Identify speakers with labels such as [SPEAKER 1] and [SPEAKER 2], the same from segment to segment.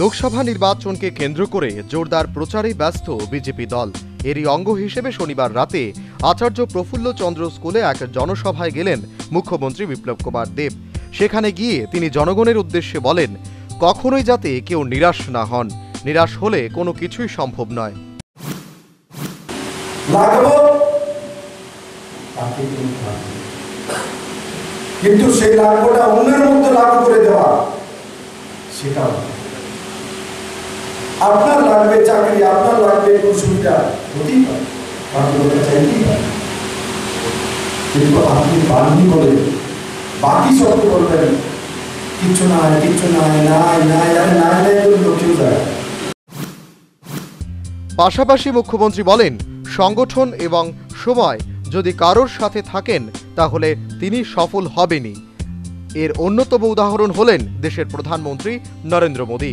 [SPEAKER 1] লোকসভা নির্বাচনকে কেন্দ্র করে জোরদার প্রচারে ব্যস্ত বিজেপি দল এরই অঙ্গ হিসেবে শনিবার রাতে আচার্য প্রফুল্ল চন্দ্র স্কুলে এক জনসভায় গেলেন মুখ্যমন্ত্রী বিপ্লব কুমার দেব সেখানে গিয়ে তিনি জনগণের উদ্দেশ্যে বলেন কখনোই যাতে কেউ নিরাশ না হন নিরাশ হলে কোনো কিছুই সম্ভব নয়
[SPEAKER 2] কিন্তু সেই লাগবোটা অন্যের মধ্যে লাগু করে দেওয়া সেটা আপনার লাগবে চাকরি আপনার লাগবে সুবিধা হতেই পারে চাইতেই পারে কিন্তু আপনি বলে বাকি বলবেন কিচ্ছু নাই কিচ্ছু নাই নাই নাই নাই নাই কেউ যায়
[SPEAKER 1] পাশাপাশি মুখ্যমন্ত্রী বলেন সংগঠন এবং সময় যদি কারোর সাথে থাকেন তাহলে তিনি সফল হবেনই এর অন্যতম উদাহরণ হলেন দেশের প্রধানমন্ত্রী নরেন্দ্র মোদী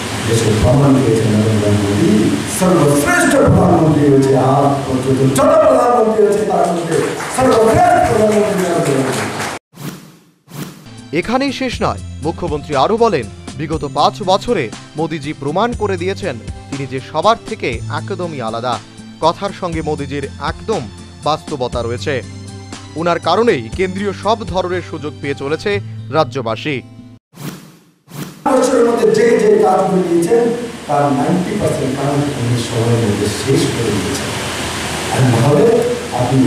[SPEAKER 2] দেশের ভ্রমণ নরেন্দ্র মোদী সর্বশ্রেষ্ঠ প্রধানমন্ত্রী হয়েছে আর পর্যন্ত যত প্রধানমন্ত্রী হয়েছে তার মধ্যে সর্বশ্রেষ্ঠ প্রধানমন্ত্রী
[SPEAKER 1] এখানেই শেষ নয় মুখ্যমন্ত্রী আরও বলেন বিগত পাঁচ বছরে মোদিজি প্রমাণ করে দিয়েছেন তিনি যে সবার থেকে একদমই আলাদা কথার সঙ্গে মোদিজির একদম বাস্তবতা রয়েছে উনার কারণেই কেন্দ্রীয় সব ধরনের সুযোগ পেয়ে চলেছে রাজ্যবাসী
[SPEAKER 2] মানুষের মধ্যে যে যে কাজগুলো দিয়েছেন তার নাইনটি পার্সেন্ট কাজ উনি সময়ের মধ্যে শেষ করে দিয়েছেন আর নাহলে আপনি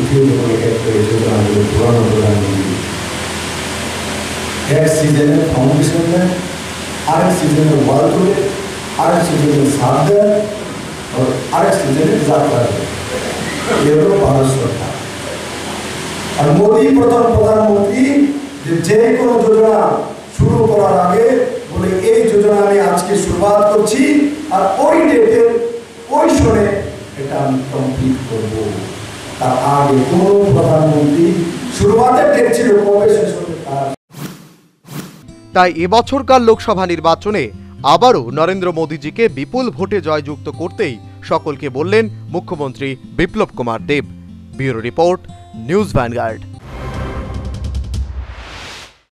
[SPEAKER 2] যোজনাগুলো পুরানো প্রধানমন্ত্রী এক সিজনে ফাউন্ডেশন দেন আরেক সিজনে ওয়াল তোলে আরেক সিজনে সার দেন আরেক সিজনে যাত্রা দেন এ ভারত সরকার আর মোদী প্রথম প্রধানমন্ত্রী যে কোনো যোজনা শুরু করার আগে জন্য আমি আজকে শুরুয়াত করছি আর ওই ডেটে ওই সনে এটা আমি কমপ্লিট করব তার আগে কোন প্রধানমন্ত্রী শুরুয়াতের ডেট ছিল কবে শেষ হবে তার
[SPEAKER 1] তাই এবছরকার লোকসভা নির্বাচনে আবারও নরেন্দ্র মোদীজিকে বিপুল ভোটে জয়যুক্ত করতেই সকলকে বললেন মুখ্যমন্ত্রী Biplab Kumar Deb bureau report news vanguard